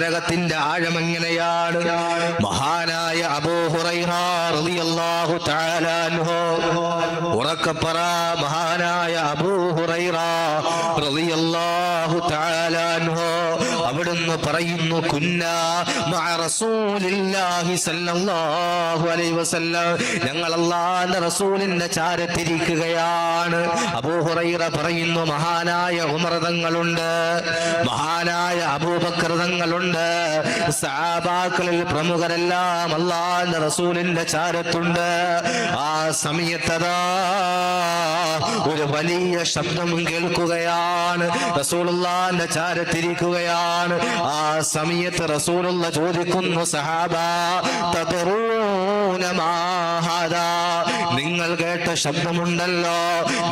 നരകത്തിന്റെ ആഴം എങ്ങനെയാണ്? മഹാനായ അബൂഹുറൈറാഹു താലാൻഹോ ഉറക്കപ്പറ മഹാനായ അബൂഹുറൈറാഹു താലാൻഹോ അവിടുന്ന് പറയുന്നു കുന്ന ഞങ്ങൾ അല്ലാഹുവിന്റെ റസൂലിന്റെ ചാരത്തിരിക്കുകയാണ്. അബൂഹുറൈറ പറയുന്നു മഹാനായ ഉമർ തങ്ങളുണ്ട്. മഹാനായ അബൂബക്കർ തങ്ങളുണ്ട് സഹാബാക്കളിൽ പ്രമുഖരെല്ലാം അള്ളാന്റെ റസൂലിന്റെ ചാരത്തുണ്ട്. ആ സമയത്തതാ ഒരു വലിയ ശബ്ദം കേൾക്കുകയാണ്. റസൂലുള്ളാന്റെ ചാരത്തിരിക്കുകയാണ്. ആ സമയത്ത് റസൂലുള്ള ചോദിക്കുന്നു സഹാബ തദറൂന മാ ഹാദാ? നിങ്ങൾ കേട്ട ശബ്ദമുണ്ടല്ലോ.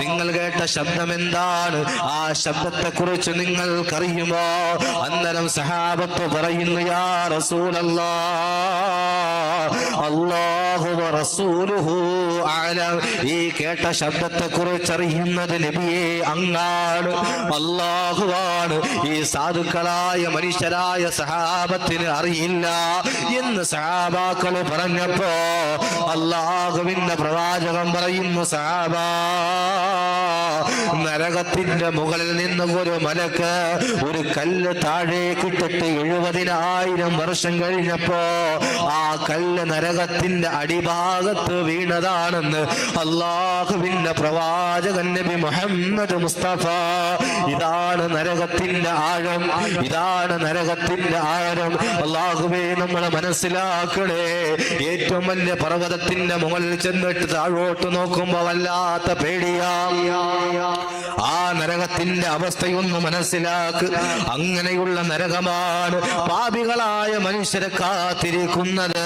നിങ്ങൾ കേട്ട ശബ്ദം എന്താണ് ആ ശബ്ദത്തെ കുറിച്ച് നിങ്ങൾക്കറിയുമോ? അന്നരം സഹാബത്ത് പറയുന്നു യാ റസൂലുഹു ഈ കേട്ട ശബ്ദത്തെ കുറിച്ച് അറിയുന്നത് നബിയേ അങ്ങാണ് അള്ളാഹുവാണ് ഈ സാധുക്കളായ മനുഷ്യരായ സഹാബത്തിന് അറിയില്ല എന്ന് സഹാബാക്കൾ പറഞ്ഞപ്പോ അള്ളാഹുവിന്റെ പ്രവാചകം പറയുന്നു സഹാബ നരകത്തിന്റെ മുകളിൽ നിന്ന് ഒരു മലക്ക് ഒരു കല്ല് താഴേക്കിട്ടിട്ട് എഴുപതിനായിരം വർഷം കഴിഞ്ഞപ്പോ ആ കല്ല് നരകത്തിന്റെ അടിഭാഗത്ത് വീണതാണെന്ന് അള്ളാഹുവിന്റെ പ്രവാചകൻ നബി മുഹമ്മദ് മുസ്തഫ ഇതാണ് നരകത്തിന്റെ ആഴം ഇതാണ് നരകത്തിന്റെ ആഴം. അള്ളാഹുവേ നമ്മളെ മനസ്സിലാക്കണേ. ഏറ്റവും വലിയ പർവതത്തിന്റെ മുകളിൽ ചെന്നിട്ട് താഴോട്ട് നോക്കുമ്പോ വല്ലാത്ത പേടിയാ. ആ നരകത്തിന്റെ അവസ്ഥയൊന്ന് മനസ്സിലാക്ക്. അങ്ങനെയുള്ള നരകമാണ് പാപികളായ മനുഷ്യരെ കാത്തിരിക്കുന്നത്.